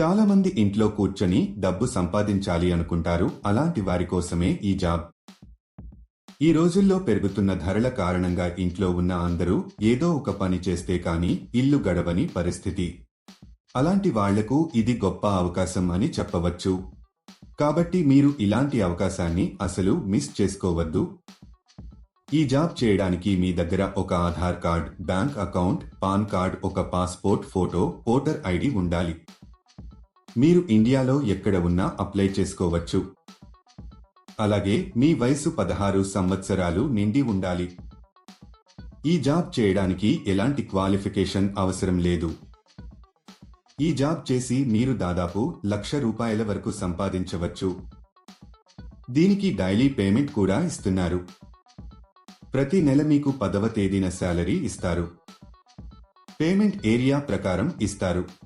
చాలా మంది ఇంట్లో కూర్చొని డబ్బు సంపాదించాలి అనుకుంటారు. అలాంటి వారి కోసమే ఈ జాబ్. ఈ రోజుల్లో పెరుగుతున్న ధరల కారణంగా ఇంట్లో ఉన్న అందరూ ఏదో ఒక పని చేస్తే కానీ ఇల్లు గడవని పరిస్థితి. అలాంటి వాళ్ళకు ఇది గొప్ప అవకాశం అని చెప్పవచ్చు. కాబట్టి మీరు ఇలాంటి అవకాశాన్ని అసలు మిస్ చేసుకోవద్దు. ఈ జాబ్ చేయడానికి మీ దగ్గర ఒక Aadhaar card bank account PAN card ఒక పాస్పోర్ట్ ఫోటో ఓటర్ ఐడి ఉండాలి. మీరు ఇండియాలో ఎక్కడ ఉన్నా అప్లై చేసుకోవచ్చు. అలాగే మీ వయసు పదహారు సంవత్సరాలు నిండి ఉండాలి. ఈ జాబ్ చేయడానికి ఎలాంటి క్వాలిఫికేషన్ అవసరం లేదు. ఈ జాబ్ చేసి మీరు దాదాపు లక్ష రూపాయల వరకు సంపాదించవచ్చు. దీనికి డైలీ పేమెంట్ కూడా ఇస్తున్నారు. ప్రతి నెల మీకు పదవ తేదీన శాలరీ ఇస్తారు. పేమెంట్ ఏరియా ప్రకారం ఇస్తారు.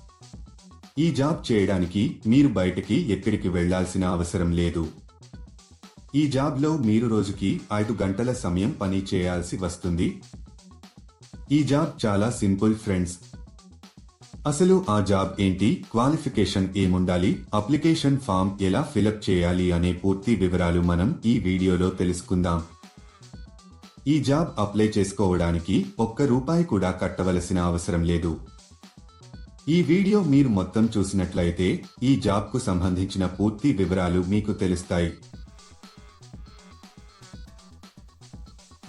ఈ జాబ్ చేయడానికి మీరు బయటకి ఎక్కడికి వెళ్ళాల్సిన అవసరం లేదు. ఈ జాబ్లో మీరు రోజుకి ఐదు గంటల సమయం పని చేయాల్సి వస్తుంది. ఈ జాబ్ చాలా సింపుల్ ఫ్రెండ్స్. అసలు ఆ జాబ్ ఏంటి? క్వాలిఫికేషన్ ఏముండాలి? అప్లికేషన్ ఫామ్ ఎలా ఫిలప్ చేయాలి అనే పూర్తి వివరాలు మనం ఈ వీడియోలో తెలుసుకుందాం. ఈ జాబ్ అప్లై చేసుకోవడానికి ఒక్క రూపాయి కూడా కట్టవలసిన అవసరం లేదు. ఈ వీడియో మీరు మొత్తం చూసినట్లయితే ఈ జాబ్కు సంబంధించిన పూర్తి వివరాలు మీకు తెలుస్తాయి.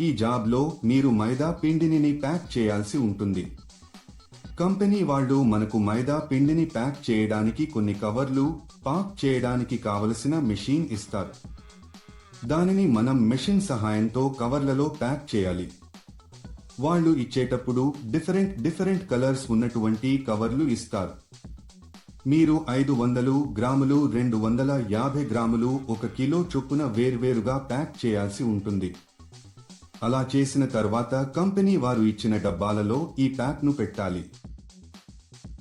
ఈ జాబ్లో మీరు మైదా పిండిని ప్యాక్ చేయాల్సి ఉంటుంది. కంపెనీ వాళ్ళు మనకు మైదా పిండిని ప్యాక్ చేయడానికి కొన్ని కవర్లు పాక్ చేయడానికి కావలసిన మెషిన్ ఇస్తారు. దానిని మనం మెషిన్ సహాయంతో కవర్లలో ప్యాక్ చేయాలి. వాళ్ళు ఇచ్చేటప్పుడు డిఫరెంట్ డిఫరెంట్ కలర్స్ ఉన్నటువంటి కవర్లు ఇస్తారు. మీరు ఐదు వందలు గ్రాములు రెండు వందల యాభై గ్రాములు ఒక కిలో చొప్పున వేర్వేరుగా ప్యాక్ చేయాల్సి ఉంటుంది. అలా చేసిన తర్వాత కంపెనీ వారు ఇచ్చిన డబ్బాలలో ఈ ప్యాక్ను పెట్టాలి.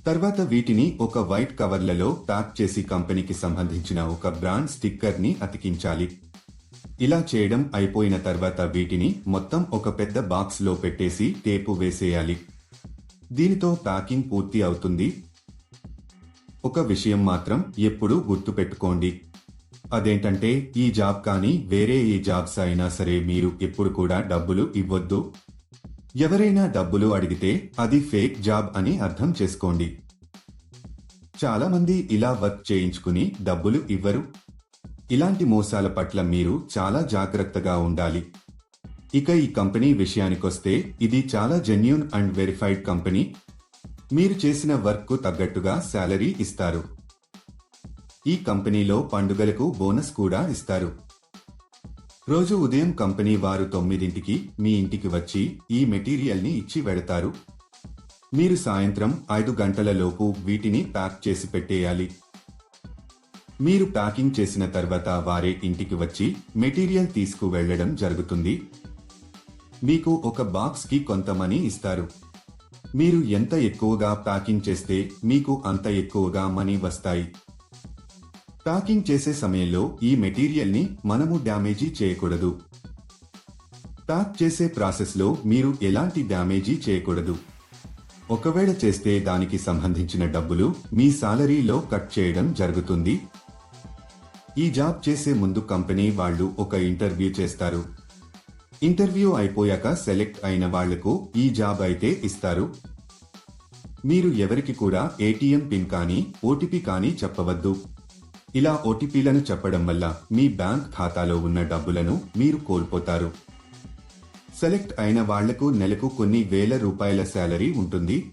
తర్వాత వీటిని ఒక వైట్ కవర్లలో ప్యాక్ చేసి కంపెనీకి సంబంధించిన ఒక బ్రాండ్ స్టిక్కర్ని అతికించాలి. ఇలా చేయడం అయిపోయిన తర్వాత వీటిని మొత్తం ఒక పెద్ద బాక్స్లో పెట్టేసి టేపు వేసేయాలి. దీనితో ప్యాకింగ్ పూర్తి అవుతుంది. ఒక విషయం మాత్రం ఎప్పుడూ గుర్తుపెట్టుకోండి. అదేంటంటే ఈ జాబ్ కానీ వేరే ఏ జాబ్స్ అయినా సరే మీరు ఎప్పుడు కూడా డబ్బులు ఇవ్వద్దు. ఎవరైనా డబ్బులు అడిగితే అది ఫేక్ జాబ్ అని అర్థం చేసుకోండి. చాలామంది ఇలా వర్క్ చేయించుకుని డబ్బులు ఇవ్వరు. ఇలాంటి మోసాల పట్ల మీరు చాలా జాగ్రత్తగా ఉండాలి. ఇక ఈ కంపెనీ విషయానికొస్తే ఇది చాలా జెన్యున్ అండ్ వెరిఫైడ్ కంపెనీ. మీరు చేసిన వర్క్కు తగ్గట్టుగా శాలరీ ఇస్తారు. ఈ కంపెనీలో పండుగలకు బోనస్ కూడా ఇస్తారు. రోజు ఉదయం కంపెనీ వారు తొమ్మిదింటికి మీ ఇంటికి వచ్చి ఈ మెటీరియల్ని ఇచ్చి వెడతారు. మీరు సాయంత్రం ఐదు గంటల లోపు వీటిని ప్యాక్ చేసి పెట్టేయాలి. మీరు ప్యాకింగ్ చేసిన తర్వాత వారే ఇంటికి వచ్చి మెటీరియల్ తీసుకు వెళ్ళడం జరుగుతుంది. మీకు ఒక బాక్స్కి కొంత మనీ ఇస్తారు. మీరు ఎంత ఎక్కువగా ప్యాకింగ్ చేస్తే మీకు అంత ఎక్కువగా మనీ వస్తాయి. ప్యాకింగ్ చేసే సమయంలో ఈ మెటీరియల్ని మనము డ్యామేజీ చేయకూడదు. ప్యాక్ చేసే ప్రాసెస్లో మీరు ఎలాంటి డ్యామేజీ చేయకూడదు. ఒకవేళ చేస్తే దానికి సంబంధించిన డబ్బులు మీ సాలరీలో కట్ చేయడం జరుగుతుంది. ఈ జాబ్ చేసే ముందు కంపెనీ వాళ్ళు ఒక ఇంటర్వ్యూ చేస్తారు. ఇంటర్వ్యూ అయిపోయాక సెలెక్ట్ అయిన వాళ్ళకు ఈ జాబ్ అయితే ఇస్తారు. మీరు ఎవరికి కూడా ఏటీఎం పిన్ కానీ ఓటీపీ కానీ చెప్పవద్దు. ఇలా ఓటీపీలను చెప్పడం వల్ల మీ బ్యాంక్ ఖాతాలో ఉన్న డబ్బులను మీరు కోల్పోతారు. సెలెక్ట్ అయిన వాళ్ళకు నెలకు కొన్ని వేల రూపాయల శాలరీ ఉంటుంది.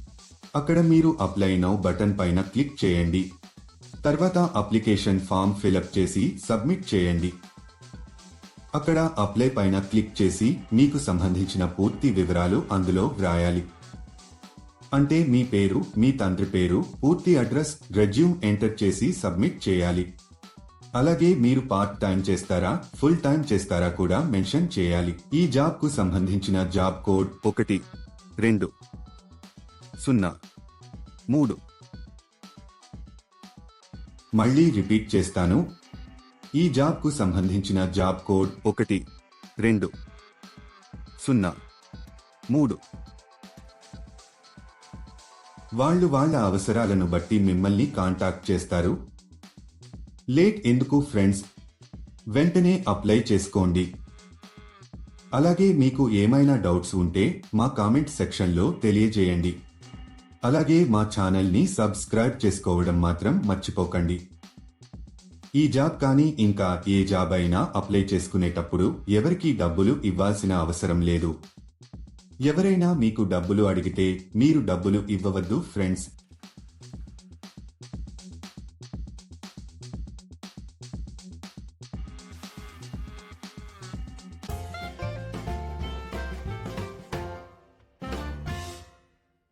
అక్కడ మీరు అప్లై నౌ బటన్ పైన క్లిక్ చేయండి. తర్వాత అప్లికేషన్ ఫామ్ ఫిలప్ చేసి సబ్మిట్ చేయండి. అక్కడ అప్లై పైన క్లిక్ చేసి మీకు సంబంధించిన పూర్తి వివరాలు అందులో వ్రాయాలి. అంటే మీ పేరు మీ తండ్రి పేరు పూర్తి అడ్రస్ రెజ్యూమ్ ఎంటర్ చేసి సబ్మిట్ చేయాలి. అలాగే మీరు పార్ట్ టైం చేస్తారా ఫుల్ టైం చేస్తారా కూడా మెన్షన్ చేయాలి. ఈ జాబ్కు సంబంధించిన జాబ్ కోడ్ ఒకటి రెండు సున్నా. మూడు. మళ్ళీ రిపీట్ చేస్తాను. ఈ జాబ్కు సంబంధించిన జాబ్ కోడ్ ఒకటి రెండు. సున్నా. మూడు. వాళ్ళు వాళ్ళ అవసరాలను బట్టి మిమ్మల్ని కాంటాక్ట్ చేస్తారు. లేట్ ఎందుకు ఫ్రెండ్స్? వెంటనే అప్లై చేసుకోండి. అలాగే మీకు ఏమైనా డౌట్స్ ఉంటే మా కామెంట్ సెక్షన్లో తెలియజేయండి. అలాగే మా ఛానల్ని సబ్స్క్రైబ్ చేసుకోవడం మాత్రం మర్చిపోకండి. ఈ జాబ్ కానీ ఇంకా ఏ జాబ్ అయినా అప్లై చేసుకునేటప్పుడు ఎవరికీ డబ్బులు ఇవ్వాల్సిన అవసరం లేదు. ఎవరైనా మీకు డబ్బులు అడిగితే మీరు డబ్బులు ఇవ్వవద్దు ఫ్రెండ్స్.